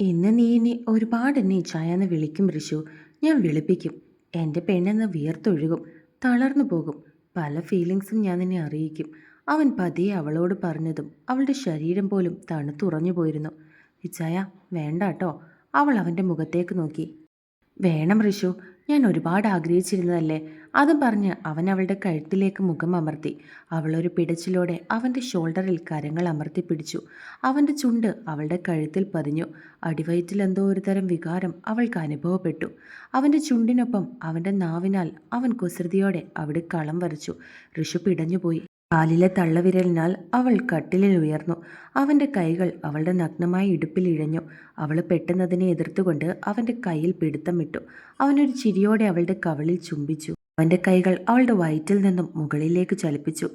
ഇന്ന് നീ എന്നെ ഒരുപാട് എന്നെ ചായാന്ന് വിളിക്കും ഋഷു. ഞാൻ വിളിപ്പിക്കും. എന്റെ പെണ്ണെന്ന് വിയർത്തൊഴുകും തളർന്നു പോകും. പല ഫീലിങ്സും ഞാൻ നിന്നെ അറിയിക്കും. അവൻ പതിയെ അവളോട് പറഞ്ഞതും അവളുടെ ശരീരം പോലും തണുത്തുറഞ്ഞു പോയിരുന്നു. ഇച്ചായ വേണ്ട കേട്ടോ അവൾ അവന്റെ മുഖത്തേക്ക് നോക്കി. വേണം ഋഷു. ഞാൻ ഒരുപാട് ആഗ്രഹിച്ചിരുന്നതല്ലേ? അതും പറഞ്ഞ് അവൻ അവളുടെ കഴുത്തിലേക്ക് മുഖം അമർത്തി. അവളൊരു പിടച്ചിലോടെ അവന്റെ ഷോൾഡറിൽ കരങ്ങൾ അമർത്തി പിടിച്ചു. അവന്റെ ചുണ്ട് അവളുടെ കഴുത്തിൽ പതിഞ്ഞു. അടിവയറ്റിൽ എന്തോ ഒരു തരം വികാരം അവൾക്ക് അനുഭവപ്പെട്ടു. അവന്റെ ചുണ്ടിനൊപ്പം അവന്റെ നാവിനാൽ അവൻ കുസൃതിയോടെ അവിടെ കളം വരച്ചു. ഋഷു പിടഞ്ഞുപോയി കാലിലെ തള്ളവിരലിനാൽ അവൾ കട്ടിലിൽ ഉയർന്നു. അവന്റെ കൈകൾ അവളുടെ നഗ്നമായ ഇടുപ്പിൽ ഇഴഞ്ഞു. അവൾ പെട്ടെന്നതിനെ എതിർത്തുകൊണ്ട് അവന്റെ കയ്യിൽ പിടുത്തമിട്ടു. അവനൊരു ചിരിയോടെ അവളുടെ കവളിൽ ചുംബിച്ചു. അവന്റെ കൈകൾ അവളുടെ വയറ്റിൽ നിന്നും മുകളിലേക്ക് ചലിപ്പിച്ചു.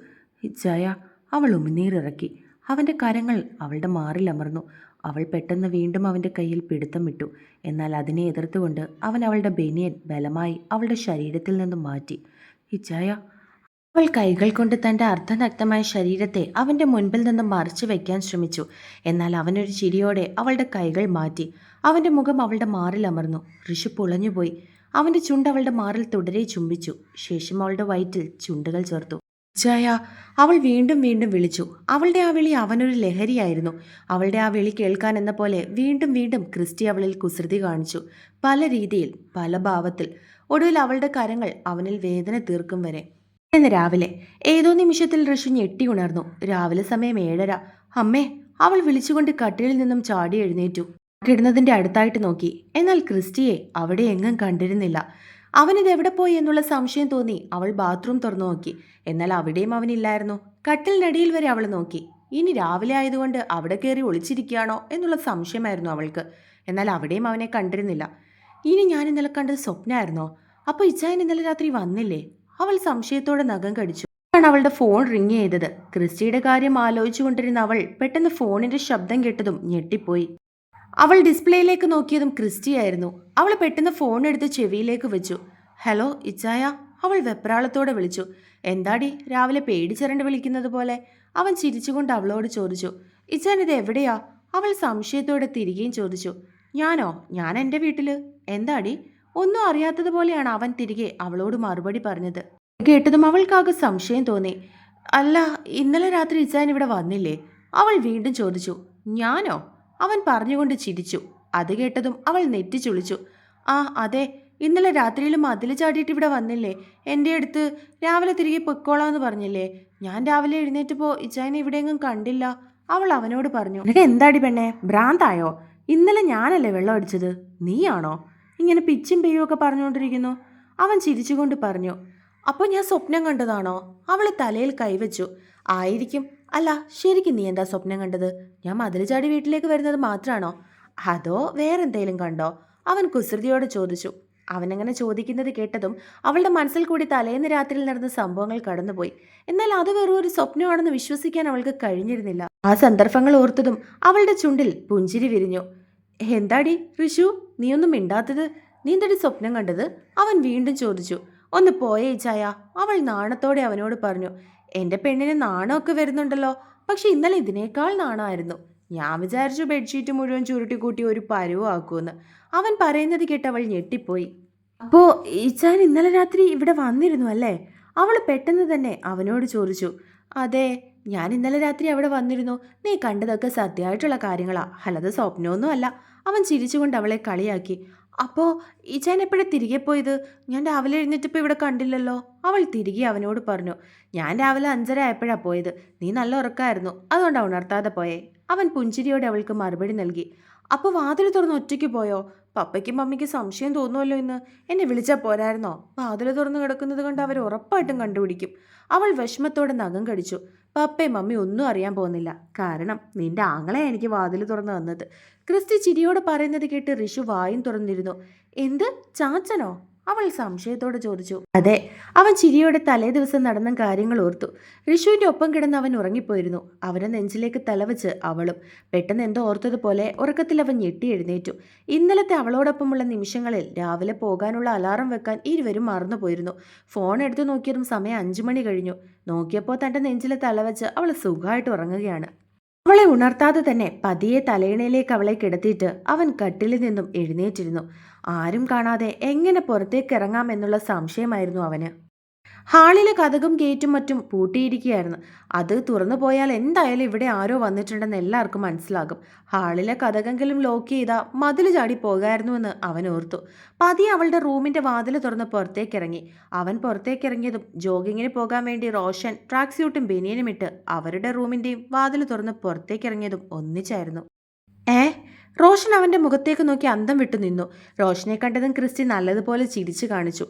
ഇച്ചായ അവൾ ഉമിനീറിറക്കി അവന്റെ കരങ്ങൾ അവളുടെ മാറിൽ അമർന്നു. അവൾ പെട്ടെന്ന് വീണ്ടും അവന്റെ കയ്യിൽ പിടുത്തമിട്ടു. എന്നാൽ അതിനെ എതിർത്തുകൊണ്ട് അവൻ അവളുടെ ബനിയൻ ബലമായി അവളുടെ ശരീരത്തിൽ നിന്നും മാറ്റി. ഇച്ചായ അവൾ കൈകൾ കൊണ്ട് തന്റെ അർദ്ധനഗ്നമായ ശരീരത്തെ അവന്റെ മുൻപിൽ നിന്ന് മറിച്ചു വയ്ക്കാൻ ശ്രമിച്ചു. എന്നാൽ അവനൊരു ചിരിയോടെ അവളുടെ കൈകൾ മാറ്റി. അവന്റെ മുഖം അവളുടെ മാറിൽ അമർന്നു. ഋഷി പുളഞ്ഞുപോയി. അവന്റെ ചുണ്ട് അവളുടെ മാറിൽ തുടരെ ചുംബിച്ചു. ശേഷം അവളുടെ വയറ്റിൽ ചുണ്ടുകൾ ചേർത്തു. ജയ അവൾ വീണ്ടും വീണ്ടും വിളിച്ചു. അവളുടെ ആ വിളി അവനൊരു ലഹരിയായിരുന്നു. അവളുടെ ആ വിളി കേൾക്കാൻ എന്ന പോലെ വീണ്ടും വീണ്ടും ക്രിസ്റ്റി അവളിൽ കുസൃതി കാണിച്ചു. പല രീതിയിൽ പല ഭാവത്തിൽ. ഒടുവിൽ അവളുടെ കരങ്ങൾ അവനിൽ വേദന തീർക്കും വരെ. എന്ന് രാവിലെ ഏതോ നിമിഷത്തിൽ ഋഷി ഞെട്ടി ഉണർന്നു. രാവിലെ സമയം ഏഴര. അമ്മേ അവൾ വിളിച്ചുകൊണ്ട് കട്ടിലിൽ നിന്നും ചാടി എഴുന്നേറ്റു. കിടന്നതിന്റെ അടുത്തായിട്ട് നോക്കി. എന്നാൽ ക്രിസ്റ്റിയെ അവിടെ എങ്ങും കണ്ടിരുന്നില്ല. അവനിത് എവിടെ പോയി എന്നുള്ള സംശയം തോന്നി. അവൾ ബാത്റൂം തുറന്നു നോക്കി. എന്നാൽ അവിടെയും അവനില്ലായിരുന്നു. കട്ടിലിനടിയിൽ വരെ അവൾ നോക്കി. ഇനി രാവിലെ ആയതുകൊണ്ട് അവിടെ കയറി ഒളിച്ചിരിക്കുകയാണോ എന്നുള്ള സംശയമായിരുന്നു അവൾക്ക്. എന്നാൽ അവിടെയും അവനെ കണ്ടിരുന്നില്ല. ഇനി ഞാൻ ഇന്നലെ കണ്ടത് സ്വപ്നമായിരുന്നോ? അപ്പോൾ ഇച്ചായൻ ഇന്നലെ രാത്രി വന്നില്ലേ? അവൾ സംശയത്തോടെ നഖം കടിച്ചു. ആണ് അവളുടെ ഫോൺ റിങ് ചെയ്തത്. ക്രിസ്റ്റിയുടെ കാര്യം ആലോചിച്ചുകൊണ്ടിരുന്ന അവൾ പെട്ടെന്ന് ഫോണിന്റെ ശബ്ദം കേട്ടതും ഞെട്ടിപ്പോയി. അവൾ ഡിസ്പ്ലേയിലേക്ക് നോക്കിയതും ക്രിസ്റ്റിയായിരുന്നു അവൾ പെട്ടെന്ന് ഫോൺ എടുത്ത് ചെവിയിലേക്ക് വെച്ചു. ഹലോ ഇച്ചായ അവൾ വെപ്രാളത്തോടെ വിളിച്ചു. എന്താടി രാവിലെ പേടിച്ചരണ്ട് വിളിക്കുന്നത് പോലെ? അവൻ ചിരിച്ചുകൊണ്ട് അവളോട് ചോദിച്ചു. ഇച്ചാൻ ഇത് എവിടെയാ? അവൾ സംശയത്തോടെ തിരികെയും ചോദിച്ചു. ഞാനോ? ഞാൻ എന്റെ വീട്ടിൽ? എന്താടി? ഒന്നും അറിയാത്തതുപോലെയാണ് അവൻ തിരികെ അവളോട് മറുപടി പറഞ്ഞത്. കേട്ടതും അവൾക്കാകെ സംശയം തോന്നി. അല്ല ഇന്നലെ രാത്രി ഇസാൻ ഇവിടെ വന്നില്ലേ? അവൾ വീണ്ടും ചോദിച്ചു. ഞാനോ? അവൻ പറഞ്ഞുകൊണ്ട് ചിരിച്ചു. അത് കേട്ടതും അവൾ നെറ്റി ചുളിച്ചു. ആ അതെ. ഇന്നലെ രാത്രിയിൽ മതിൽ ചാടിയിട്ട് ഇവിടെ വന്നില്ലേ? എന്റെ അടുത്ത് രാവിലെ തിരികെ പൊയ്ക്കോളാന്ന് പറഞ്ഞില്ലേ? ഞാൻ രാവിലെ എഴുന്നേറ്റപ്പോൾ ഇച്ചായനെ ഇവിടെയെങ്ങും കണ്ടില്ല. അവൾ അവനോട് പറഞ്ഞു. നിനക്ക് എന്താടി പെണ്ണേ? ഭ്രാന്തായോ? ഇന്നലെ ഞാനല്ലേ വെള്ളം അടിച്ചത്? നീയാണോ? ഇങ്ങനെ പിച്ചും പെയ്യുമൊക്കെ പറഞ്ഞുകൊണ്ടിരിക്കുന്നു. അവൻ ചിരിച്ചുകൊണ്ട് പറഞ്ഞു അപ്പോൾ ഞാൻ സ്വപ്നം കണ്ടതാണോ? അവൾ തലയിൽ കൈവച്ചു. ആയിരിക്കും. അല്ല ശരിക്കും നീ എന്താ സ്വപ്നം കണ്ടത്? ഞാൻ മതിൽ ചാടി വീട്ടിലേക്ക് വരുന്നത് മാത്രമാണോ അതോ വേറെന്തേലും കണ്ടോ? അവൻ കുസൃതിയോടെ ചോദിച്ചു. അവനങ്ങനെ ചോദിക്കുന്നത് കേട്ടതും അവളുടെ മനസ്സിൽ കൂടി തലേന്ന് രാത്രിയിൽ നടന്ന സംഭവങ്ങൾ കടന്നുപോയി. എന്നാൽ അത് വെറും ഒരു സ്വപ്നമാണെന്ന് വിശ്വസിക്കാൻ അവൾക്ക് കഴിഞ്ഞിരുന്നില്ല. ആ സന്ദർഭങ്ങൾ ഓർത്തതും അവളുടെ ചുണ്ടിൽ പുഞ്ചിരി വിരിഞ്ഞു. എന്താടി ഋഷു ഒന്നും മിണ്ടാത്തത്? നീ എന്താടി സ്വപ്നം കണ്ടത്? അവൻ വീണ്ടും ചോദിച്ചു. ഒന്ന് പോയേ ചായ. അവൾ നാണത്തോടെ അവനോട് പറഞ്ഞു എന്റെ പെണ്ണിന് നാണമൊക്കെ വരുന്നുണ്ടല്ലോ. പക്ഷെ ഇന്നലെ ഇതിനേക്കാൾ നാണമായിരുന്നു. ഞാൻ വിചാരിച്ചു ബെഡ്ഷീറ്റ് മുഴുവൻ ചുരുട്ടി കൂട്ടി ഒരു പരുവാക്കുമെന്ന് അവൻ പറയുന്നത് കേട്ട് അവൾ ഞെട്ടിപ്പോയി. അപ്പോൾ ഈച്ചാൻ ഇന്നലെ രാത്രി ഇവിടെ വന്നിരുന്നു അല്ലേ? അവൾ പെട്ടെന്ന് തന്നെ അവനോട് ചോദിച്ചു അതെ ഞാൻ ഇന്നലെ രാത്രി അവിടെ വന്നിരുന്നു. നീ കണ്ടതൊക്കെ സത്യമായിട്ടുള്ള കാര്യങ്ങളാ. അല്ലാതെ സ്വപ്നമൊന്നും അല്ല അവൻ ചിരിച്ചുകൊണ്ട് അവളെ കളിയാക്കി. അപ്പോൾ ഇച്ചാൻ എപ്പോഴാണ് തിരികെ പോയത്? ഞാൻ രാവിലെ എഴുന്നേറ്റപ്പോൾ ഇവിടെ കണ്ടില്ലല്ലോ. അവൾ തിരികെ അവനോട് പറഞ്ഞു. ഞാൻ രാവിലെ അഞ്ചര ആയപ്പോഴാണ് പോയത്. നീ നല്ല ഉറക്കമായിരുന്നു അതുകൊണ്ടാണ് ഉണർത്താതെ പോയേ. അവൻ പുഞ്ചിരിയോടെ അവൾക്ക് മറുപടി നൽകി. അപ്പോൾ വാതിൽ തുറന്ന് ഒറ്റയ്ക്ക് പോയോ? പപ്പയ്ക്കും മമ്മിക്കും സംശയം തോന്നുമല്ലോ ഇന്ന്. എന്നെ വിളിച്ചാൽ പോരായിരുന്നോ? വാതിൽ തുറന്ന് കിടക്കുന്നത് കൊണ്ട് അവർ ഉറപ്പായിട്ടും കണ്ടുപിടിക്കും. അവൾ വിഷമത്തോടെ നഖം കടിച്ചു. പപ്പയും മമ്മി ഒന്നും അറിയാൻ പോകുന്നില്ല. കാരണം നിന്റെ ആങ്ങളെ എനിക്ക് വാതിൽ തുറന്ന് തന്നത്. ക്രിസ്റ്റി ചിരിയോട് പറയുന്നത് കേട്ട് ഋഷു വായും തുറന്നിരുന്നു. എന്ത്? ചാച്ചനോ? അവൾ സംശയത്തോടെ ചോദിച്ചു. അതെ അവൻ ചിരിയോടെ തലേ ദിവസം നടന്ന കാര്യങ്ങൾ ഓർത്തു. ഋഷുവിന്റെ ഒപ്പം കിടന്ന് അവൻ ഉറങ്ങിപ്പോയിരുന്നു. അവനെ നെഞ്ചിലേക്ക് തലവച്ച് അവളും പെട്ടെന്ന് എന്തോ ഓർത്തതുപോലെ ഉറക്കത്തിൽ അവൻ ഞെട്ടി എഴുന്നേറ്റു. ഇന്നലത്തെ അവളോടൊപ്പമുള്ള നിമിഷങ്ങളിൽ രാവിലെ പോകാനുള്ള അലാറം വെക്കാൻ ഇരുവരും മറന്നു പോയിരുന്നു ഫോൺ എടുത്തു നോക്കിയതും സമയം അഞ്ചു മണി കഴിഞ്ഞു. നോക്കിയപ്പോൾ തന്റെ നെഞ്ചിലെ തലവച്ച് അവൾ സുഖമായിട്ട് ഉറങ്ങുകയാണ്. അവളെ ഉണർത്താതെ തന്നെ പതിയെ തലയിണയിലേക്ക് അവളെ കിടത്തിയിട്ട് അവൻ കട്ടിലിൽ നിന്നും എഴുന്നേറ്റിരുന്നു. ആരും കാണാതെ എങ്ങനെ പുറത്തേക്ക് ഇറങ്ങാമെന്നുള്ള സംശയമായിരുന്നു അവന്. ഹാളിലെ കഥകും ഗേറ്റും മറ്റും പൂട്ടിയിരിക്കുകയായിരുന്നു. അത് തുറന്നു പോയാൽ എന്തായാലും ഇവിടെ ആരോ വന്നിട്ടുണ്ടെന്ന് എല്ലാവർക്കും മനസ്സിലാകും. ഹാളിലെ കഥകെങ്കിലും ലോക്ക് ചെയ്താൽ മതിൽ ചാടി പോകായിരുന്നുവെന്ന് അവൻ ഓർത്തു. പതി അവളുടെ റൂമിന്റെ വാതിൽ തുറന്ന് പുറത്തേക്കിറങ്ങി അവൻ പുറത്തേക്കിറങ്ങിയതും ജോഗിങ്ങിന് പോകാൻ വേണ്ടി റോഷൻ ട്രാക്ക് സ്യൂട്ടും ബനിയനും ഇട്ട് അവരുടെ റൂമിന്റെയും വാതിൽ തുറന്ന് പുറത്തേക്കിറങ്ങിയതും ഒന്നിച്ചായിരുന്നു. ഏ? റോഷൻ അവന്റെ മുഖത്തേക്ക് നോക്കി അന്തം വിട്ടു നിന്നു റോഷനെ കണ്ടതും ക്രിസ്റ്റി നല്ലതുപോലെ ചിരിച്ചു കാണിച്ചു.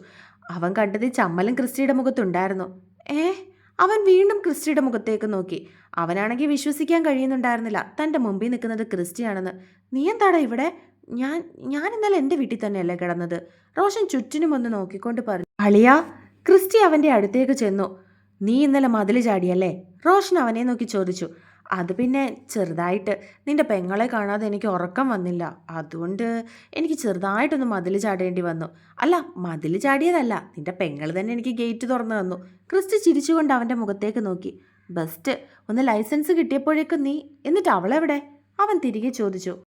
അവൻ കണ്ടത് ചമ്മലും ക്രിസ്റ്റിയുടെ മുഖത്തുണ്ടായിരുന്നു. ഏ അവൻ വീണ്ടും ക്രിസ്റ്റിയുടെ മുഖത്തേക്ക് നോക്കി. അവനാണെങ്കിൽ വിശ്വസിക്കാൻ കഴിയുന്നുണ്ടായിരുന്നില്ല. തന്റെ മുമ്പിൽ നിൽക്കുന്നത് ക്രിസ്റ്റിയാണെന്ന്. നീ എന്താടാ ഇവിടെ? ഞാൻ ഞാൻ ഇന്നലെ എന്റെ വീട്ടിൽ തന്നെയല്ലേ കിടന്നത്? റോഷൻ ചുറ്റിനും ഒന്ന് നോക്കിക്കൊണ്ട് പറഞ്ഞു. അളിയ ക്രിസ്റ്റി അവന്റെ അടുത്തേക്ക് ചെന്നു. നീ ഇന്നലെ മതിൽ ചാടിയല്ലേ? റോഷൻ അവനെ നോക്കി ചോദിച്ചു. അത് പിന്നെ ചെറുതായിട്ട് നിന്റെ പെങ്ങളെ കാണാതെ എനിക്ക് ഉറക്കം വന്നില്ല. അതുകൊണ്ട് എനിക്ക് ചെറുതായിട്ടൊന്ന് മതിൽ ചാടേണ്ടി വന്നു. അല്ല മതിൽ ചാടിയതല്ല. നിന്റെ പെങ്ങൾ തന്നെ എനിക്ക് ഗേറ്റ് തുറന്നു തന്നു. ക്രിസ്റ്റ് ചിരിച്ചുകൊണ്ട് അവന്റെ മുഖത്തേക്ക് നോക്കി. ബെസ്റ്റ് ഒന്ന് ലൈസൻസ് കിട്ടിയപ്പോഴേക്കും നീ. എന്നിട്ട് അവളെവിടെ? അവൻ തിരികെ ചോദിച്ചു.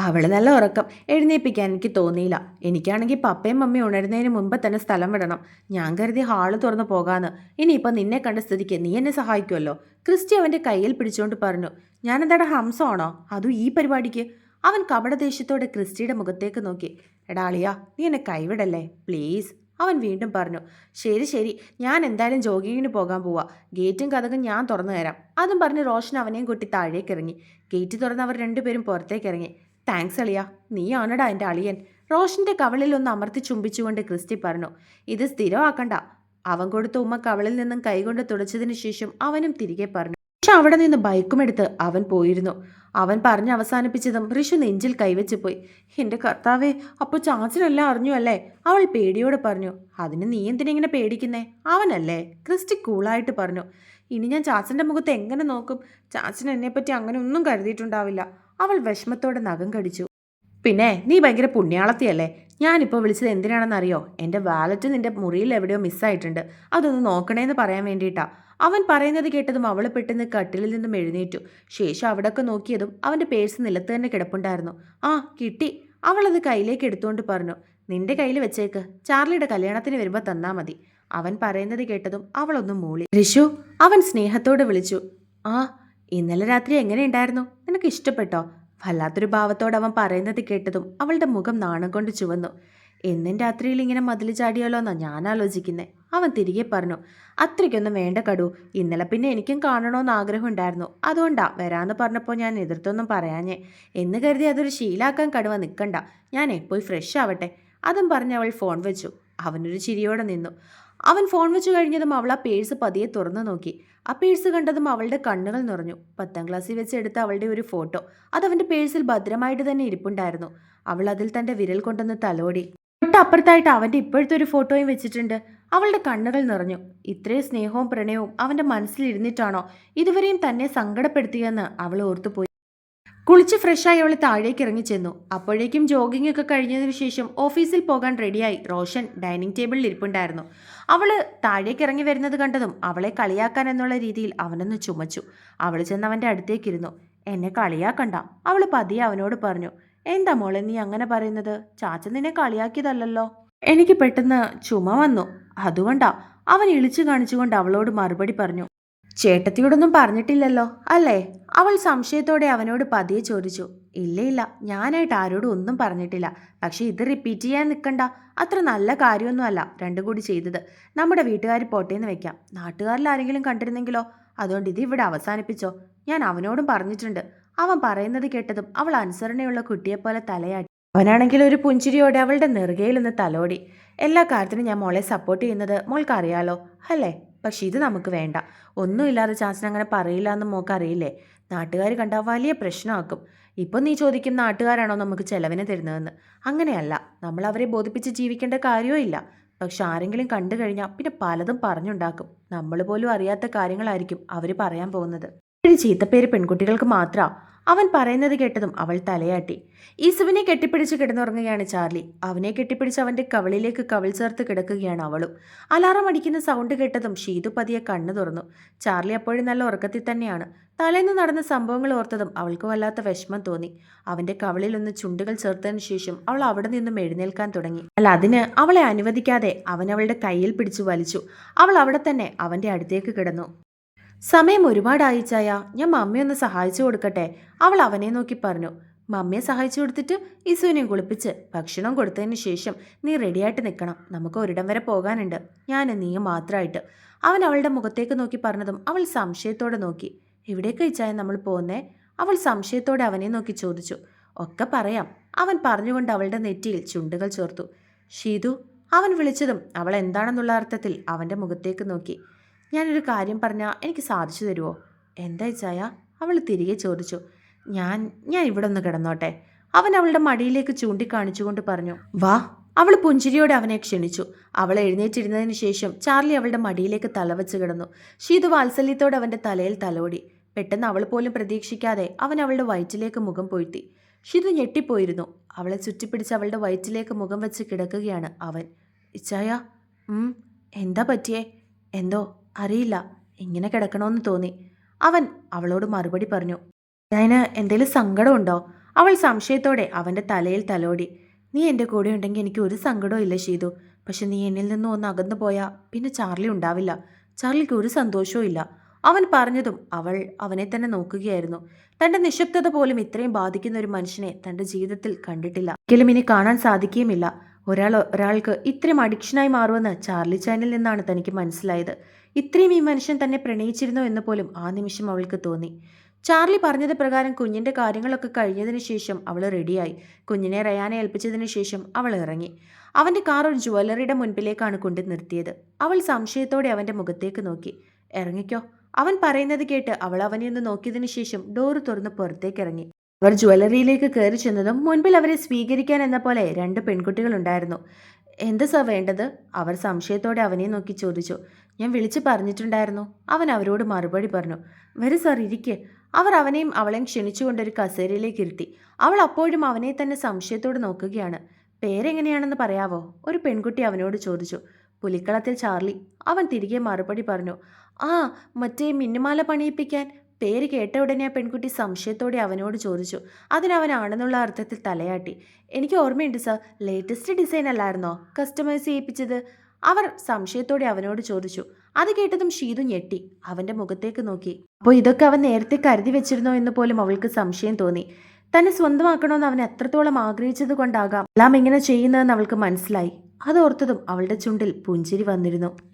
അവൾ നല്ല ഉറക്കം. എഴുന്നേൽപ്പിക്കാൻ എനിക്ക് തോന്നിയില്ല. എനിക്കാണെങ്കിൽ പപ്പയും മമ്മിയും ഉണരുന്നതിന് മുമ്പ് തന്നെ സ്ഥലം വിടണം. ഞാൻ കരുതി ഹാൾ തുറന്നു പോകാന്ന്. ഇനിയിപ്പോൾ നിന്നെ കണ്ട സ്ഥിതിക്ക് നീ എന്നെ സഹായിക്കുമല്ലോ ക്രിസ്റ്റി അവന്റെ കയ്യിൽ പിടിച്ചുകൊണ്ട് പറഞ്ഞു. ഞാനെന്താടാ ഹംസമാണോ? അതും ഈ പരിപാടിക്ക്? അവൻ കപടദേഷ്യത്തോടെ ക്രിസ്റ്റിയുടെ മുഖത്തേക്ക് നോക്കി. എടാളിയാ നീ എന്നെ കൈവിടല്ലേ? പ്ലീസ്. അവൻ വീണ്ടും പറഞ്ഞു. ശരി ശരി. ഞാൻ എന്തായാലും ജോഗിങ്ങിന് പോകാൻ പോവാ. ഗേറ്റും കഥകും ഞാൻ തുറന്നു തരാം. അതും പറഞ്ഞ് റോഷൻ അവനെയും കൂട്ടി താഴേക്ക് ഇറങ്ങി. ഗേറ്റ് തുറന്ന് അവർ രണ്ടുപേരും പുറത്തേക്ക് ഇറങ്ങി. താങ്ക്സ് അളിയ. നീയാണടാ എന്റെ അളിയൻ. റോഷന്റെ കവളിൽ ഒന്ന് അമർത്തി ചുംബിച്ചുകൊണ്ട് ക്രിസ്റ്റി പറഞ്ഞു ഇത് സ്ഥിരമാക്കണ്ട. അവൻ കൊടുത്ത ഉമ്മ കവളിൽ നിന്നും കൈകൊണ്ട് തുടച്ചതിന് ശേഷം അവനും തിരികെ പറഞ്ഞു. പക്ഷെ അവിടെ നിന്ന് ബൈക്കുമെടുത്ത് അവൻ പോയിരുന്നു. അവൻ പറഞ്ഞ് അവസാനിപ്പിച്ചതും ഋഷു നെഞ്ചിൽ കൈവച്ച് പോയി. എന്റെ കർത്താവേ അപ്പോൾ ചാച്ചനെല്ലാം അറിഞ്ഞു അല്ലേ? അവൾ പേടിയോട് പറഞ്ഞു അതിന് നീ എന്തിനെങ്ങനെ പേടിക്കുന്നേ? അവനല്ലേ. ക്രിസ്റ്റി കൂളായിട്ട് പറഞ്ഞു ഇനി ഞാൻ ചാച്ചന്റെ മുഖത്ത് എങ്ങനെ നോക്കും? ചാച്ചൻ എന്നെപ്പറ്റി അങ്ങനെ ഒന്നും കരുതിയിട്ടുണ്ടാവില്ല. അവൾ വിഷമത്തോടെ നഖം കടിച്ചു. പിന്നെ നീ ഭയങ്കര പുണ്യാളത്തിയല്ലേ? ഞാനിപ്പോൾ വിളിച്ചത് എന്തിനാണെന്നറിയോ? എന്റെ വാലറ്റ് നിന്റെ മുറിയിൽ എവിടെയോ മിസ്സായിട്ടുണ്ട്. അതൊന്ന് നോക്കണേന്ന് പറയാൻ വേണ്ടിയിട്ടാ. അവൻ പറയുന്നത് കേട്ടതും അവൾ പെട്ടെന്ന് കട്ടിലിൽ നിന്നും എഴുന്നേറ്റു. ശേഷം അവിടെയൊക്കെ നോക്കിയതും അവന്റെ പേഴ്സ് നിലത്ത് തന്നെ കിടപ്പുണ്ടായിരുന്നു. ആ കിട്ടി. അവളത് കയ്യിലേക്ക് എടുത്തുകൊണ്ട് പറഞ്ഞു. നിന്റെ കയ്യിൽ വെച്ചേക്ക്. ചാർലിയുടെ കല്യാണത്തിന് വരുമ്പോൾ തന്നാ മതി. അവൻ പറയുന്നത് കേട്ടതും അവളൊന്നും മൂളി. ഋഷു അവൻ സ്നേഹത്തോടെ വിളിച്ചു. ആ ഇന്നലെ രാത്രി എങ്ങനെയുണ്ടായിരുന്നു നിനക്ക് ഇഷ്ടപ്പെട്ടോ? വല്ലാത്തൊരു ഭാവത്തോടെ അവൻ പറയുന്നത് കേട്ടതും അവളുടെ മുഖം നാണം കൊണ്ട് ചുവന്നു. എന്നും രാത്രിയിൽ ഇങ്ങനെ മതിൽ ചാടിയാലോ എന്നാ ഞാൻ ആലോചിക്കുന്നത് അവൻ തിരികെ പറഞ്ഞു അത്രയ്ക്കൊന്നും വേണ്ട കടു. ഇന്നലെ പിന്നെ എനിക്കും കാണണമെന്ന് ആഗ്രഹം ഉണ്ടായിരുന്നു. അതുകൊണ്ടാ വരാന്ന് പറഞ്ഞപ്പോൾ ഞാൻ എതിർത്തൊന്നും പറയാഞ്ഞേ. എന്ന് കരുതി അതൊരു ശീലാക്കാൻ കടുവ നിൽക്കണ്ട ഞാൻ പോയി ഫ്രഷ് ആവട്ടെ. അതും പറഞ്ഞ് അവൾ ഫോൺ വെച്ചു. അവനൊരു ചിരിയോടെ നിന്നു. അവൻ ഫോൺ വെച്ചു കഴിഞ്ഞതും അവൾ ആ പേഴ്സ് പതിയെ തുറന്നു നോക്കി. ആ പേഴ്സ് കണ്ടതും അവളുടെ കണ്ണുകൾ നിറഞ്ഞു. പത്താം ക്ലാസ്സിൽ വെച്ച് എടുത്ത അവളുടെ ഒരു ഫോട്ടോ. അത് അവന്റെ പേഴ്സിൽ ഭദ്രമായിട്ട് തന്നെ ഇരിപ്പുണ്ടായിരുന്നു. അവൾ അതിൽ തന്റെ വിരൽ കൊണ്ടൊന്ന് തലോടി. തൊട്ടപ്പുറത്തായിട്ട് അവന്റെ ഇപ്പോഴത്തെ ഒരു ഫോട്ടോയും വെച്ചിട്ടുണ്ട്. അവളുടെ കണ്ണുകൾ നിറഞ്ഞു. ഇത്രയും സ്നേഹവും പ്രണയവും അവന്റെ മനസ്സിലിരുന്നിട്ടാണോ ഇതുവരെയും തന്നെ സങ്കടപ്പെടുത്തിയെന്ന് അവൾ ഓർത്തുപോയി. കുളിച്ച് ഫ്രഷായി അവൾ താഴേക്ക് ഇറങ്ങി ചെന്നു. അപ്പോഴേക്കും ജോഗിംഗ് ഒക്കെ കഴിഞ്ഞതിന് ശേഷം ഓഫീസിൽ പോകാൻ റെഡിയായി റോഷൻ ഡൈനിങ് ടേബിളിൽ ഇരിപ്പുണ്ടായിരുന്നു. അവൾ താഴേക്ക് ഇറങ്ങി വരുന്നത് കണ്ടതും അവളെ കളിയാക്കാൻ എന്നുള്ള രീതിയിൽ അവനൊന്ന് ചുമച്ചു. അവൾ ചെന്ന് അവന്റെ അടുത്തേക്കിരുന്നു. എന്നെ കളിയാക്കണ്ട അവൾ പതിയെ അവനോട് പറഞ്ഞു. എന്താ മോളെ നീ അങ്ങനെ പറയുന്നത്? ചാച്ച നിന്നെ കളിയാക്കിയതല്ലല്ലോ. എനിക്ക് പെട്ടെന്ന് ചുമ വന്നു. അതുകൊണ്ടാ അവൻ ഇളിച്ചു കാണിച്ചുകൊണ്ട് അവളോട് മറുപടി പറഞ്ഞു. ചേട്ടത്തിയോടൊന്നും പറഞ്ഞിട്ടില്ലല്ലോ അല്ലേ? അവൾ സംശയത്തോടെ അവനോട് പതിയെ ചോദിച്ചു. ഇല്ല ഇല്ല ഞാനായിട്ട് ആരോടും ഒന്നും പറഞ്ഞിട്ടില്ല. പക്ഷെ ഇത് റിപ്പീറ്റ് ചെയ്യാൻ നിൽക്കണ്ട അത്ര നല്ല കാര്യമൊന്നും അല്ല രണ്ടും കൂടി ചെയ്തത്. നമ്മുടെ വീട്ടുകാർ പോട്ടേന്ന് വെക്കാം. നാട്ടുകാരിൽ ആരെങ്കിലും കണ്ടിരുന്നെങ്കിലോ? അതുകൊണ്ട് ഇത് ഇവിടെ അവസാനിപ്പിച്ചോ? ഞാൻ അവനോടും പറഞ്ഞിട്ടുണ്ട്. അവൻ പറയുന്നത് കേട്ടതും അവൾ അനുസരണയുള്ള കുട്ടിയെപ്പോലെ തലയാട്ടി. അവനാണെങ്കിൽ ഒരു പുഞ്ചിരിയോടെ അവളുടെ നെറുകയിൽ നിന്ന് തലോടി. എല്ലാ കാര്യത്തിനും ഞാൻ മോളെ സപ്പോർട്ട് ചെയ്യുന്നത് മോൾക്കറിയാലോ അല്ലേ? പക്ഷെ ഇത് നമുക്ക് വേണ്ട. ഒന്നുമില്ലാതെ ചാച്ചൻ അങ്ങനെ പറയില്ല എന്ന് മോക്ക് അറിയില്ലേ നാട്ടുകാർ കണ്ടാൽ വലിയ പ്രശ്നമാക്കും. ഇപ്പം നീ ചോദിക്കും നാട്ടുകാരാണോ നമുക്ക് ചെലവിന് തരുന്നതെന്ന്. അങ്ങനെയല്ല. നമ്മൾ അവരെ ബോധിപ്പിച്ച് ജീവിക്കേണ്ട കാര്യവും ഇല്ല. പക്ഷെ ആരെങ്കിലും കണ്ടു കഴിഞ്ഞാൽ പിന്നെ പലതും പറഞ്ഞുണ്ടാക്കും. നമ്മൾ പോലും അറിയാത്ത കാര്യങ്ങളായിരിക്കും അവർ പറയാൻ പോകുന്നത്. ഒരു ചീത്തപ്പേര് പെൺകുട്ടികൾക്ക് മാത്രാ അവൻ പറയുന്നത് കേട്ടതും അവൾ തലയാട്ടി. ഈസുവിനെ കെട്ടിപ്പിടിച്ച് കിടന്നുറങ്ങുകയാണ് ചാർലി. അവനെ കെട്ടിപ്പിടിച്ച് അവന്റെ കവളിലേക്ക് കവൾ ചേർത്ത് കിടക്കുകയാണ് അവളും. അലാറം അടിക്കുന്ന സൗണ്ട് കേട്ടതും ഷീതു പതിയെ കണ്ണു തുറന്നു. ചാർലി അപ്പോഴും നല്ല ഉറക്കത്തിൽ തന്നെയാണ്. തലേന്ന് നടന്ന സംഭവങ്ങൾ ഓർത്തതും അവൾക്ക് വല്ലാത്ത വിഷമം തോന്നി. അവന്റെ കവളിൽ ഒന്ന് ചുണ്ടുകൾ ചേർത്തതിന് ശേഷം അവൾ അവിടെ നിന്നും എഴുന്നേൽക്കാൻ തുടങ്ങി. അല്ല അതിന് അവളെ അനുവദിക്കാതെ അവൻ അവളുടെ കയ്യിൽ പിടിച്ചു വലിച്ചു. അവൾ അവിടെ തന്നെ അവന്റെ അടുത്തേക്ക് കിടന്നു. സമയം ഒരുപാടായി ചായ. ഞാൻ മമ്മയൊന്ന് സഹായിച്ചു കൊടുക്കട്ടെ. അവൾ അവനെ നോക്കി പറഞ്ഞു. മമ്മയെ സഹായിച്ചു കൊടുത്തിട്ട് ഇസുവിനെ കുളിപ്പിച്ച് ഭക്ഷണം കൊടുത്തതിന് ശേഷം നീ റെഡിയായിട്ട് നിൽക്കണം. നമുക്ക് ഒരിടം വരെ പോകാനുണ്ട്. ഞാൻ നീയും മാത്രമായിട്ട് അവൻ അവളുടെ മുഖത്തേക്ക് നോക്കി പറഞ്ഞതും അവൾ സംശയത്തോടെ നോക്കി. എവിടേക്ക് ഇച്ചായ നമ്മൾ പോകുന്നേ അവൾ സംശയത്തോടെ അവനെ നോക്കി ചോദിച്ചു. ഒക്കെ പറയാം. അവൻ പറഞ്ഞുകൊണ്ട് അവളുടെ നെറ്റിയിൽ ചുണ്ടുകൾ ചേർത്തു. ഷീതു അവൻ വിളിച്ചതും അവൾ എന്താണെന്നുള്ള അർത്ഥത്തിൽ അവന്റെ മുഖത്തേക്ക് നോക്കി. ഞാനൊരു കാര്യം പറഞ്ഞാൽ എനിക്ക് സാധിച്ചു തരുമോ എന്താ ചായ? അവൾ തിരികെ ചോദിച്ചു. ഞാൻ ഞാൻ ഇവിടെ ഒന്ന് കിടന്നോട്ടെ. അവൻ അവളുടെ മടിയിലേക്ക് ചൂണ്ടിക്കാണിച്ചുകൊണ്ട് പറഞ്ഞു. വാ. അവൾ പുഞ്ചിരിയോടെ അവനെ ക്ഷണിച്ചു. അവൾ എഴുന്നേറ്റിരുന്നതിന് ശേഷം ചാർലി അവളുടെ മടിയിലേക്ക് തലവച്ച് കിടന്നു. ഷീതു വാത്സല്യത്തോടെ അവന്റെ തലയിൽ തലോടി. പെട്ടെന്ന് അവൾ പോലും പ്രതീക്ഷിക്കാതെ അവൻ അവളുടെ വയറ്റിലേക്ക് മുഖം പൊഴ്ത്തി. ഷിതു ഞെട്ടിപ്പോയിരുന്നു. അവളെ ചുറ്റിപ്പിടിച്ച് അവളുടെ വയറ്റിലേക്ക് മുഖം വെച്ച് കിടക്കുകയാണ് അവൻ. ഇച്ചായ എന്താ പറ്റിയേ? എന്തോ? അറിയില്ല. എങ്ങനെ കിടക്കണമെന്ന് തോന്നി. അവൻ അവളോട് മറുപടി പറഞ്ഞു അതിന് എന്തെങ്കിലും സങ്കടമുണ്ടോ? അവൾ സംശയത്തോടെ അവന്റെ തലയിൽ തലോടി നീ എന്റെ കൂടെ ഉണ്ടെങ്കിൽ എനിക്ക് ഒരു സങ്കടവും ഇല്ല ചെയ്തു പക്ഷെ നീ എന്നിൽ നിന്ന് ഒന്ന് അകന്നു പോയാൽ പിന്നെ ചാർലി ഉണ്ടാവില്ല. ചാർലിക്ക് ഒരു സന്തോഷവും ഇല്ല. അവൻ പറഞ്ഞതും അവൾ അവനെ തന്നെ നോക്കുകയായിരുന്നു. തന്റെ നിശബ്ദത പോലും ഇത്രയും ബാധിക്കുന്ന ഒരു മനുഷ്യനെ തന്റെ ജീവിതത്തിൽ കണ്ടിട്ടില്ല. ഒരിക്കലും ഇനി കാണാൻ സാധിക്കുകയുമില്ല. ഒരാൾ ഒരാൾക്ക് ഇത്രയും അഡിക്ഷനായി മാറുമെന്ന് ചാർലി ചാനിൽ നിന്നാണ് തനിക്ക് മനസ്സിലായത്. ഇത്രയും ഈ മനുഷ്യൻ തന്നെ പ്രണയിച്ചിരുന്നോ എന്ന് പോലും ആ നിമിഷം അവൾക്ക് തോന്നി. ചാർലി പറഞ്ഞത് പ്രകാരം കുഞ്ഞിന്റെ കാര്യങ്ങളൊക്കെ കഴിഞ്ഞതിന് ശേഷം അവൾ റെഡിയായി. കുഞ്ഞിനെ റയാനെ ഏൽപ്പിച്ചതിന് ശേഷം അവൾ ഇറങ്ങി. അവന്റെ കാർ ഒരു ജുവല്ലറിയുടെ മുൻപിലേക്കാണ് കൊണ്ടു നിർത്തിയത്. അവൾ സംശയത്തോടെ അവന്റെ മുഖത്തേക്ക് നോക്കി. ഇറങ്ങിക്കോ. അവൻ പറയുന്നത് കേട്ട് അവൾ അവനെ ഒന്ന് നോക്കിയതിനു ശേഷം ഡോറ് തുറന്ന് പുറത്തേക്ക് ഇറങ്ങി. അവർ ജ്വല്ലറിയിലേക്ക് കയറി ചെന്നതും മുൻപിൽ അവരെ സ്വീകരിക്കാൻ എന്ന പോലെ രണ്ട് പെൺകുട്ടികളുണ്ടായിരുന്നു. എന്ത് സർ വേണ്ടത്? അവർ സംശയത്തോടെ അവനെ നോക്കി ചോദിച്ചു. ഞാൻ വിളിച്ചു പറഞ്ഞിട്ടുണ്ടായിരുന്നു. അവൻ അവരോട് മറുപടി പറഞ്ഞു. വരൂ സാർ ഇരിക്കെ. അവർ അവനെയും അവളെയും ക്ഷണിച്ചുകൊണ്ടൊരു കസേരയിലേക്ക് ഇരുത്തി. അവൾ അപ്പോഴും അവനെ തന്നെ സംശയത്തോട് നോക്കുകയാണ്. പേരെങ്ങനെയാണെന്ന് പറയാവോ? ഒരു പെൺകുട്ടി അവനോട് ചോദിച്ചു. പുലിക്കളത്തിൽ ചാർലി. അവൻ തിരികെ മറുപടി പറഞ്ഞു. ആ മറ്റേ മിന്നുമാല പണിയിപ്പിക്കാൻ. പേര് കേട്ട ഉടനെ ആ പെൺകുട്ടി സംശയത്തോടെ അവനോട് ചോദിച്ചു. അതിനവനാണെന്നുള്ള അർത്ഥത്തിൽ തലയാട്ടി. എനിക്ക് ഓർമ്മയുണ്ട് സർ ലേറ്റസ്റ്റ് ഡിസൈൻ അല്ലായിരുന്നോ? കസ്റ്റമൈസ് ചെയ്യിപ്പിച്ചത്? അവർ സംശയത്തോടെ അവനോട് ചോദിച്ചു. അത് കേട്ടതും ഷീതു ഞെട്ടി. അവന്റെ മുഖത്തേക്ക് നോക്കി. അപ്പോൾ ഇതൊക്കെ അവൻ നേരത്തെ കരുതി വെച്ചിരുന്നോ എന്ന് പോലും അവൾക്ക് സംശയം തോന്നി. തന്നെ സ്വന്തമാക്കണമെന്ന് അവൻ എത്രത്തോളം ആഗ്രഹിച്ചത് കൊണ്ടാകാം? എല്ലാം ഇങ്ങനെ ചെയ്യുന്നതെന്ന് അവൾക്ക് മനസ്സിലായി. അതോർത്തതും അവളുടെ ചുണ്ടിൽ പുഞ്ചിരി വന്നിരുന്നു.